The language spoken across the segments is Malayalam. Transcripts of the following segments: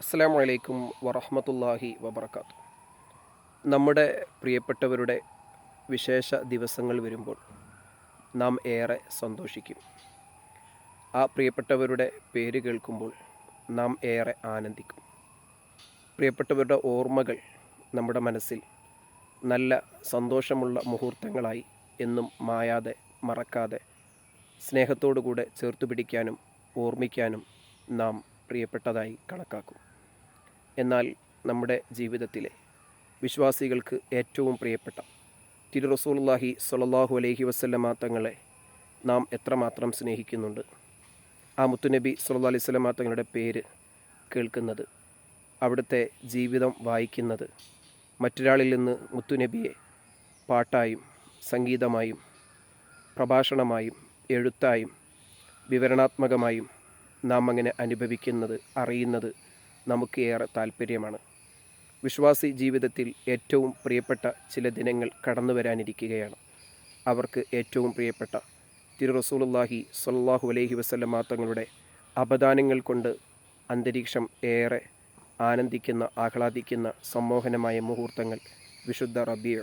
അസ്സാം വലൈക്കും വറഹമത്തല്ലാഹി വബർക്കാത്തു നമ്മുടെ പ്രിയപ്പെട്ടവരുടെ വിശേഷ ദിവസങ്ങൾ വരുമ്പോൾ നാം ഏറെ സന്തോഷിക്കും. ആ പ്രിയപ്പെട്ടവരുടെ പേര് കേൾക്കുമ്പോൾ നാം ഏറെ ആനന്ദിക്കും. പ്രിയപ്പെട്ടവരുടെ ഓർമ്മകൾ നമ്മുടെ മനസ്സിൽ നല്ല സന്തോഷമുള്ള മുഹൂർത്തങ്ങളായി എന്നും മായാതെ മറക്കാതെ സ്നേഹത്തോടുകൂടെ ചേർത്തു പിടിക്കാനും ഓർമ്മിക്കാനും നാം പ്രിയപ്പെട്ടതായി കണക്കാക്കും. എന്നാൽ നമ്മുടെ ജീവിതത്തിലെ വിശ്വാസികൾക്ക് ഏറ്റവും പ്രിയപ്പെട്ട തിരു റസൂലുള്ളാഹി സ്വല്ലല്ലാഹു അലൈഹി വസല്ലമ തങ്ങളെ നാം എത്രമാത്രം സ്നേഹിക്കുന്നുണ്ട്? ആ മുത്തുനബി സുല്ലാ അലൈഹി വസല്ലമ തങ്ങളുടെ പേര് കേൾക്കുന്നത് അവിടുത്തെ ജീവിതം വായിക്കുന്നത് മറ്റൊരാളിൽ നിന്ന് മുത്തുനബിയെ പാട്ടായും സംഗീതമായും പ്രഭാഷണമായും എഴുത്തായും വിവരണാത്മകമായും നാം അങ്ങനെ അനുഭവിക്കുന്നത് അറിയുന്നത് നമുക്ക് ഏറെ താല്പര്യമാണ്. വിശ്വാസി ജീവിതത്തിൽ ഏറ്റവും പ്രിയപ്പെട്ട ചില ദിനങ്ങൾ കടന്നു വരാനിരിക്കുകയാണ്. അവർക്ക് ഏറ്റവും പ്രിയപ്പെട്ട തിരു റസൂലുല്ലാഹി സ്വല്ലല്ലാഹു അലൈഹി വസല്ലമ തങ്ങളുടെ അപദാനങ്ങൾ കൊണ്ട് അന്തരീക്ഷം ഏറെ ആനന്ദിക്കുന്ന ആഹ്ലാദിക്കുന്ന സമ്മോഹനമായ മുഹൂർത്തങ്ങൾ വിശുദ്ധ റബിയ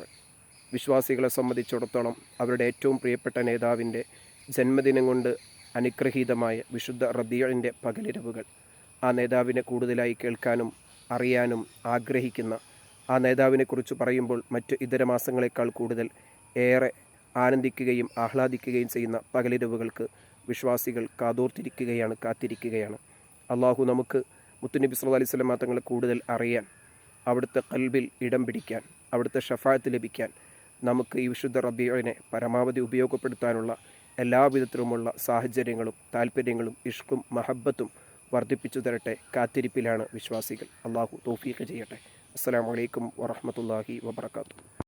വിശ്വാസികളെ സംബന്ധിച്ചിടത്തോളം അവരുടെ ഏറ്റവും പ്രിയപ്പെട്ട നേതാവിന്റെ ജന്മദിനം കൊണ്ട് അനുഗ്രഹീതമായ വിശുദ്ധ റബിയഴിന്റെ പകലിരവുകൾ ആ നേതാവിനെ കൂടുതലായി കേൾക്കാനും അറിയാനും ആഗ്രഹിക്കുന്ന ആ നേതാവിനെക്കുറിച്ച് പറയുമ്പോൾ മറ്റ് ഇതര മാസങ്ങളെക്കാൾ കൂടുതൽ ഏറെ ആനന്ദിക്കുകയും ആഹ്ലാദിക്കുകയും ചെയ്യുന്ന പകലിരവുകൾക്ക് വിശ്വാസികൾ കാതോർത്തിരിക്കുകയാണ് കാത്തിരിക്കുകയാണ്. അള്ളാഹു നമുക്ക് മുത്തുനബി സല്ലല്ലാഹു അലൈഹി മാത്രങ്ങളെ തങ്ങളെ കൂടുതൽ അറിയാൻ അവിടുത്തെ കൽബിൽ ഇടം പിടിക്കാൻ അവിടുത്തെ ഷഫായത്ത് ലഭിക്കാൻ നമുക്ക് ഈ വിശുദ്ധ റബിയോനെ പരമാവധി ഉപയോഗപ്പെടുത്താനുള്ള എല്ലാവിധത്തിലുമുള്ള സാഹചര്യങ്ങളും താല്പര്യങ്ങളും ഇഷ്കും മഹബത്തും വർദ്ധിപ്പിച്ചു തരട്ടെ. കാത്തിരിപ്പിലാണ് വിശ്വാസികൾ. അള്ളാഹു തൗഫീഖ് ചെയ്യട്ടെ. അസ്സാം വലൈക്കും വറഹ്മത്തുള്ളാഹി വബറകാതുഹു.